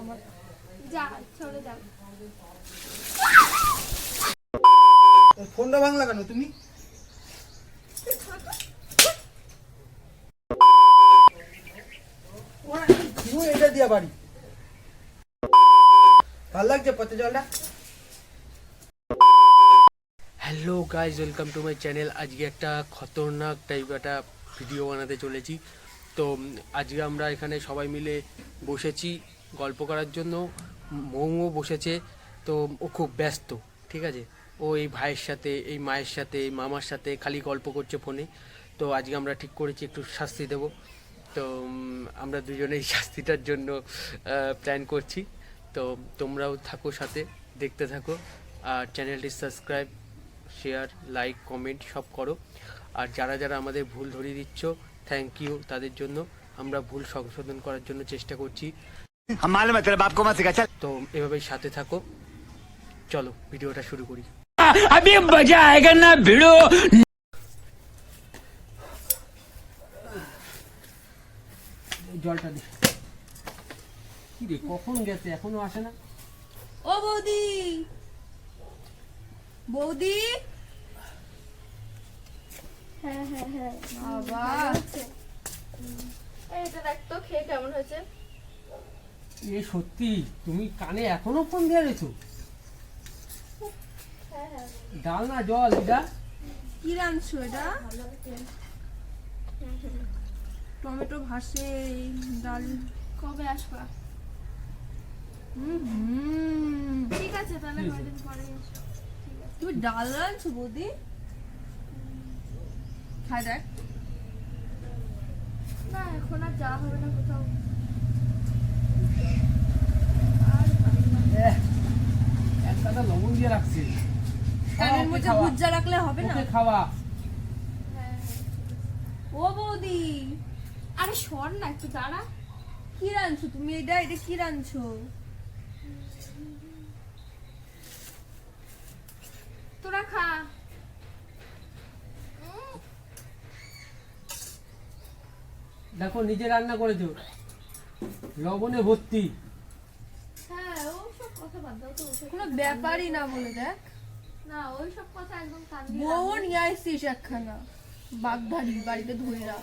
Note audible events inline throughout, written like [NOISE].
আমার যা চলে যাও। ফোনটা ভাঙলা কেন তুমি? এটা দিয়া বাড়ি? ভালো লাগছে পথে জলটা? Hello guys welcome to my channel আজকে একটা খতরনাক টাইপ একটা ভিডিও বানাতে চলেছি। তো আজকে আমরা এখানে সবাই মিলে বসেছি। গল্প করার জন্য মৌও বসেছে, তো ও খুব ব্যস্ত, ঠিক আছে? ও এই ভাইয়ের সাথে, এই মায়ের সাথে, এই মামার সাথে খালি গল্প করছে ফোনে। তো আজকে আমরা ঠিক করেছি, একটু শাস্তি দেব। তো আমরা দুজনেই শাস্তিটার জন্য প্ল্যান করছি। তো তোমরাও থাকো সাথে, দেখতে থাকো। আর চ্যানেলটি সাবস্ক্রাইব শেয়ার লাইক কমেন্ট সব করো। আর যারা যারা আমাদের ভুল ধরিয়ে দিচ্ছ থ্যাংক ইউ তাদের জন্য। আমরা ভুল সংশোধন করার জন্য চেষ্টা করছি। মালুম তোর বাপ কমা শিখা তো এভাবেই সাথে থাকো চলো ভিডিওটা শুরু করি আমি মজা না ভিডিও জলটা দি। কি রে কখন গেছে? এখনও আসে না? ও বৌদি। বৌদি? হ্যাঁ হ্যাঁ হ্যাঁ। বাবা। এটা দেখ তো খেয়ে কেমন হয়েছে? এ সত্যি তুমি কানে এখনও ফোন দিয়ে রেছো হ্যাঁ হ্যাঁ। ডাল না জল এটা কি রাঁধছো এটা? টমেটো ভাসে ডাল। কবে আসবা? হুম হুম। ঠিক আছে তাহলে কয়দিন পরে এসো ঠিক আছে। তুমি ডাল রাঁধছো বৌদি? খাই দেখ। না এখন আর যাওয়া হবে না কোথাও আর ভালো লাগে না। লবণ দিয়ে রাখছি। কানের মধ্যে। ভুজ্জা রাখলে হবে না? খাওয়া। হ্যাঁ ও বৌদি। আরে সর না একটু দাঁড়া। কি রাঁধছো তুমি? এটা এটা কি রাঁধছো? তোরা খা। দেখো নিজে রান্না করেছ। লবণে ভর্তি হ্যাঁ ওসব কথা বাদ দাও তো ওসব কোনো ব্যাপারই না বলে দেখ। না ওইসব কথা একদম কান দিয়ে বউ নিয়ে আসছিস একখানা বাগধারি বাড়িতে ধইরা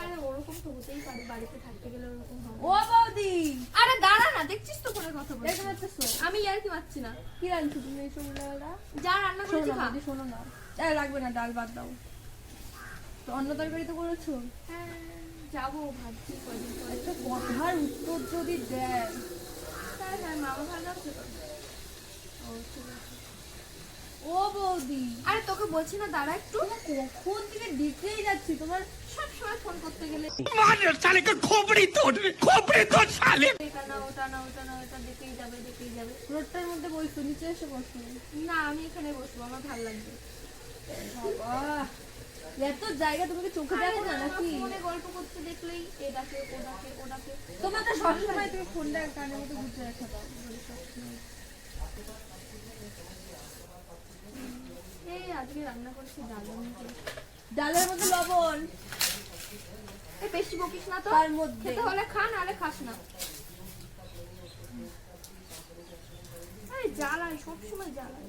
আরে ওরকম তো হতেই পারে বাড়িতে থাকতে গেলে ওরকম হবে। ও বৌদি! আরে দাঁড়া না দেখছিস তো করে কথা বলছি দেখতে পাচ্ছ আমি আর কি পাচ্ছি না। কি রাঁধছো তুমি এই সবগুলা যা রান্না করেছি খা। শোনো না। এই লাগবে না ডাল বাদ দাও। তো অন্য তরকারি তো করেছ? হ্যাঁ যাব ভাবছি কদিন পরে। কথার উত্তর যদি দেয়। ও বৌদি। না তোমার সব সময় ফোন করতে গেলে। মানের তোর ওটা না ওটা না ওটা দেখেই যাবে দেখেই যাবে। রোডটার মধ্যে বসবো নিচে এসে বসবো না আমি এখানে বসবো আমার ভালো লাগবে। বাবা। এত জায়গা তোমাকে চোখে দেখো না নাকি? ফোনে গল্প করতে দেখলেই এ ডাকে ও ডাকে ও ডাকে। তোমার তো সবসময় তুমি ফোনটা কানের মধ্যে গুছিয়ে রেখে দাও এই আজকে রান্না করছি ডাল ডালের মধ্যে লবণ। এই বেশি বকিস না তো? তার মধ্যে। খেতে হলে খা নাহলে খাস না। আরে জ্বালায় সবসময় জ্বালায়।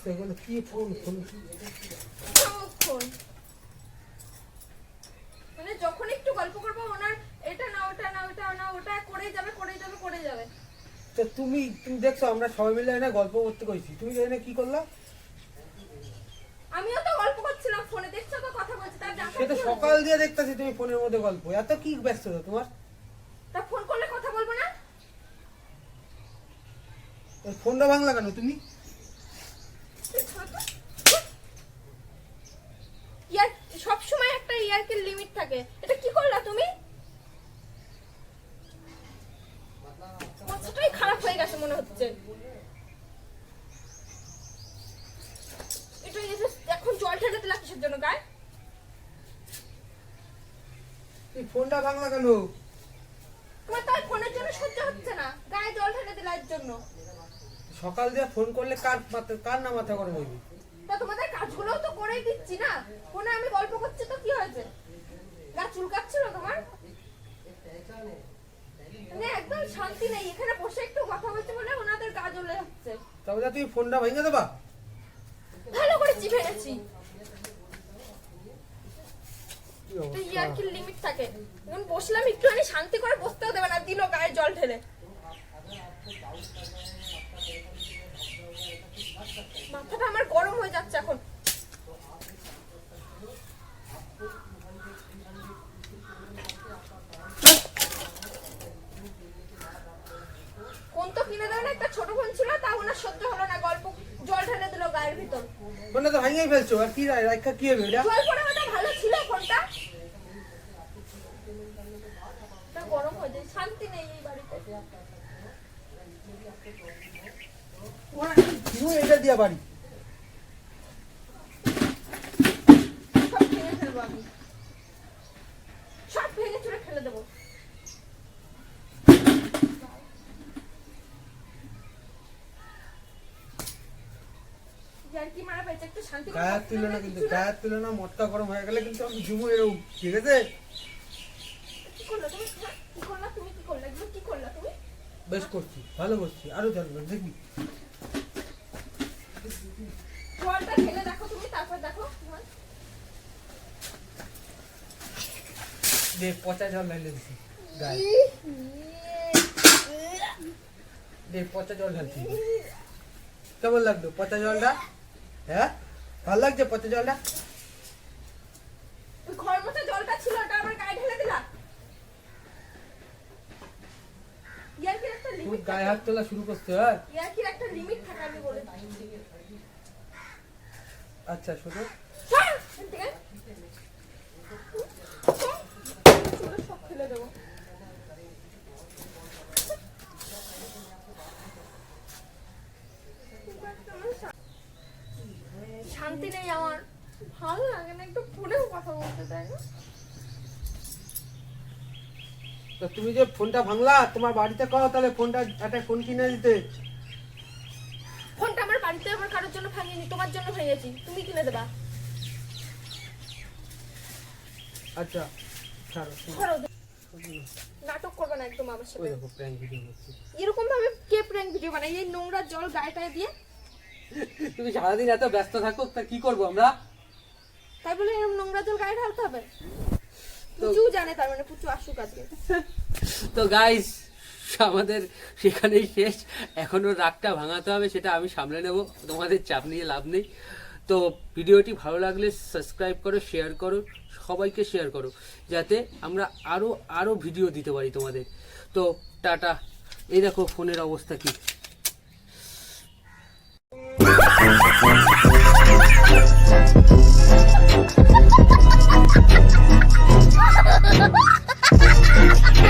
অবস্থা এগুলো কি ফোন ফোন। মানে যখন একটু গল্প করব ওনার এটা না ওটা না ওটা না ওটা করেই যাবে করেই যাবে করে যাবে। তো তুমি তুমি দেখছ আমরা সবাই মিলে না গল্প করতে কইছি। তুমি এখানে কি করলা? আমিও তো গল্প করছিলাম ফোনে দেখছ তো কথা বলছি তার জানতে সে তো সকাল দিয়ে দেখতেছি তুমি ফোনের মধ্যে গল্প। এত কি ব্যস্ততা তোমার? তা ফোন করলে কথা বলব না? ফোনটা ভাঙলা কেন তুমি তুই থাক। থাকে এটা কি করলা তুমি? খারাপ হয়ে গেছে মনে হচ্ছে। এটা এখন জল ঢেলে দিলা কিসের জন্য গায়ে? এই ফোনটা ভাঙলা কেন? তোমার তাই ফোনের জন্য সহ্য হচ্ছে না। গায়ে জল ঢেলে দিলা এর জন্য। সকাল দিয়ে ফোন করলে কার মাথা কার না মাথা গরম হইবে? তা তোমাদের কাজগুলোও তো করেই দিচ্ছি না। ফোনে আমি গল্প করছি তো কি হয়েছে গা চুলকাচ্ছিল তোমার মানে একদম শান্তি নেই। এখানে বসে একটু কথা বলতে বলে ওনাদের গা জ্বলে যাচ্ছে। তবে তুমি ফোনটা ভেঙে দেবা? ভালো করে চিপে গেছি। কি তো অবস্থা? ইয়ার কি লিমিট থাকে। এখন বসলাম একটুখানি শান্তি করে বসতেও দেবে না। দিল গায়ে জল ঢেলে। মাথাটা আমার গরম হয়ে যাচ্ছে এখন ফোন তো কিনে দেবে না একটা ছোট ফোন ছিল তা ওনার সহ্য হলো না গল্প জল ঢেলে দিল গায়ের ভিতর। ফোনটা তো ভাঙিয়ে ফেলছো আর কি রায় রাখা কি হবে এটা? জল পড়ে ওটা ভালো ছিল ফোনটা। তা গরম হয়ে যায় শান্তি নেই এই বাড়িতে। তুমি এটা দিয়া বাড়ি সব ভেঙে ফেলব আমি সব ভেঙে চুরে ফেলে দেবো ইয়ার্কি মারা পেয়েছে? একটু শান্তি গায়ের তুলে না কিন্তু গায়ের তুলে না মটকা গরম হয়ে গেলে কিন্তু আমি ঝুমু এরকম ঠিক আছে? কি করলা তুমি? হ্যাঁ, কি করলা তুমি? কি করলা? এগুলো কি করলা তুমি? বেশ করছি ভালো করছি। আরও জানবেন দেখবি জলটা ঢেলে দেখো তুমি তারপর দেখো দে পচা জল ঢালে দিছি। গায়ে। দে পচা জল ঢালছি কেমন লাগল পচা জলটা? হ্যাঁ? ভালো লাগছে পচা জলটা? মতো জলটা ছিল ওটা আমার গায়ে ঢেলে দিলা ইয়ার্কির একটা খুব গায়ে হাত তোলা শুরু করতে হয়? ইয়ার্কির একটা লিমিট থাকে আমি বলে আচ্ছা এখান থেকে। চুলে সব ফেলে দেবো। শান্তি নেই আমার ভালো লাগে না একটু ফোনেও কথা বলতে তাই না। তো তুমি যে ফোনটা ভাঙলা তোমার বাড়িতে কও তাহলে ফোনটা একটা ফোন কিনে দিতে। ফোনটা আমার বাড়িতে আমার কারোর জন্য ভাঙিনি তোমার জন্য ভেঙেছি তুমি কিনে দেবা। আচ্ছা ছাড়ো ধরো নাটক করবে না একদম আমার সাথে। এরকম ভাবে কে প্র্যাঙ্ক ভিডিও বানায়? এই নোংরা জল গায়ে টায়ে দিয়ে তুমি সারাদিন এত ব্যস্ত থাকো তা কি করব আমরা? তাই বলে এরকম নোংরা জল গায়ে ঢালতে হবে? পুচু জানে তার মানে পুচু আসুক আজকে। [LAUGHS] তো গাইস আমাদের সেখানেই শেষ। এখনও রাগটা ভাঙাতে হবে সেটা আমি সামলে নেব। তোমাদের চাপ নিয়ে লাভ নেই। তো ভিডিওটি ভালো লাগলে সাবস্ক্রাইব করো শেয়ার করো সবাইকে শেয়ার করো যাতে আমরা আরও আরও ভিডিও দিতে পারি তোমাদের। তো টাটা। এই দেখো ফোনের অবস্থা কি। Ha ha ha!